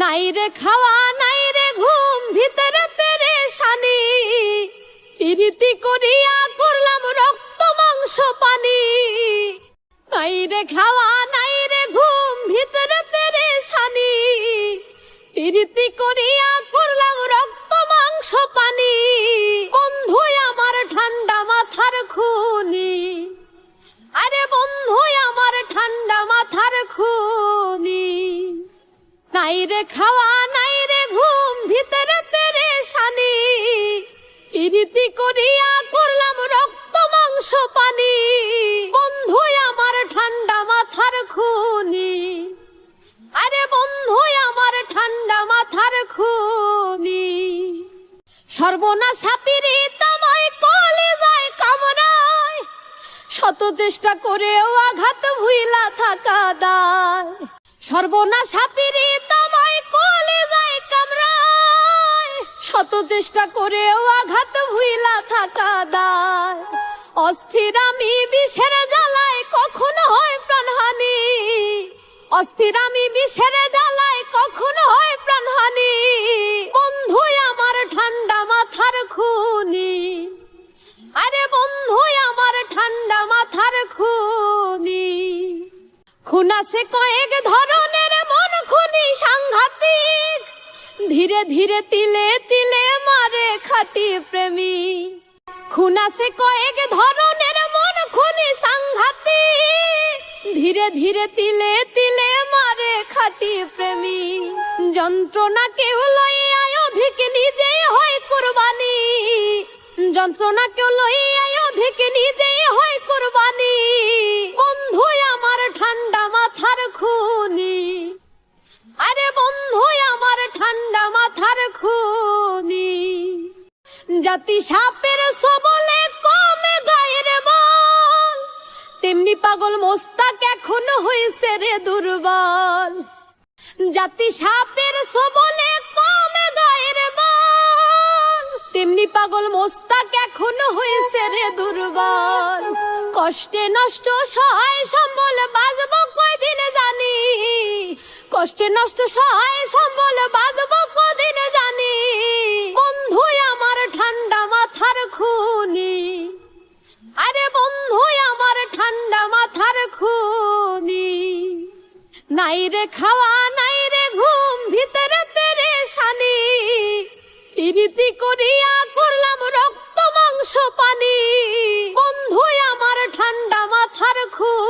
নাই রে খাওয়া, নাই রে ঘুম, ভিতরে পেরেশানি। ইরিতি করিয়া করলাম রক্ত, মাংস, পানি। নাই রে খাওয়া, নাই নাই রে খাওয়া, নাই রে ঘুম, ভিতরে পেরেশানি। ইরিতি করিয়া করলাম রক্ত, মাংস, পানি। বন্ধু, আমার ঠান্ডা মাথার খুনি। আরে বন্ধু, আমার ঠান্ডা মাথার খুনি। সর্বনাশ সাপিরি তামায় কলে যায় কামরায় শত চেষ্টা করেও আঘাত ভুইলা থাকা দায়। সর্বনাশ সাপিরি চেষ্টা করেও আঘাত ভুইলা থাকা দায়। অস্থির আমি বিষের জ্বালায় কখনো হয় প্রাণহানি। অস্থির আমি বিষের জ্বালায় কখনো হয় প্রাণহানি। বন্ধু আমার ঠান্ডা মাথার খুনি। আরে বন্ধু আমার ঠান্ডা মাথার খুনি। খুন আছে কয়েক ধরনের মন খুনি সাংঘাতিক। ধীরে ধীরে তিলে তিলে খাটি প্রেমী। খুন আছে কয়েক ধরনের মন খুনি সাংঘাতি ধীরে ধীরে তিলে তিলে মারে খাটি প্রেমী। যন্ত্রণা কেউ লইয়া অধিক নিজেই হয় কুরবানি। যন্ত্রণা কেউ লইয়া অধিক নিজেই হয় কুরবানি। জাতি সাপের সবলে কমে গায়ের বল। তেমনি পাগল মোস্তাক এখন হয়েছে রে দুর্বল। জাতি সাপের সবলে কমে গায়ের বল। তেমনি পাগল মোস্তাক এখন হয়েছে রে দুর্বল। কষ্টে নষ্ট সহায় সম্বল বাজব কয়দিন জানি। কষ্টে নষ্ট সহায় সম্বল বাজব কদিন খুনি। আরে বন্ধু, আমার ঠান্ডা মাথার খুনি। নাই রে খাওয়া, নাই রে ঘুম, ভিতরে পেরেশানি। ইরিতি করিয়া করলাম রক্ত, মাংস, পানি। বন্ধু, আমার ঠান্ডা মাথার খুনি।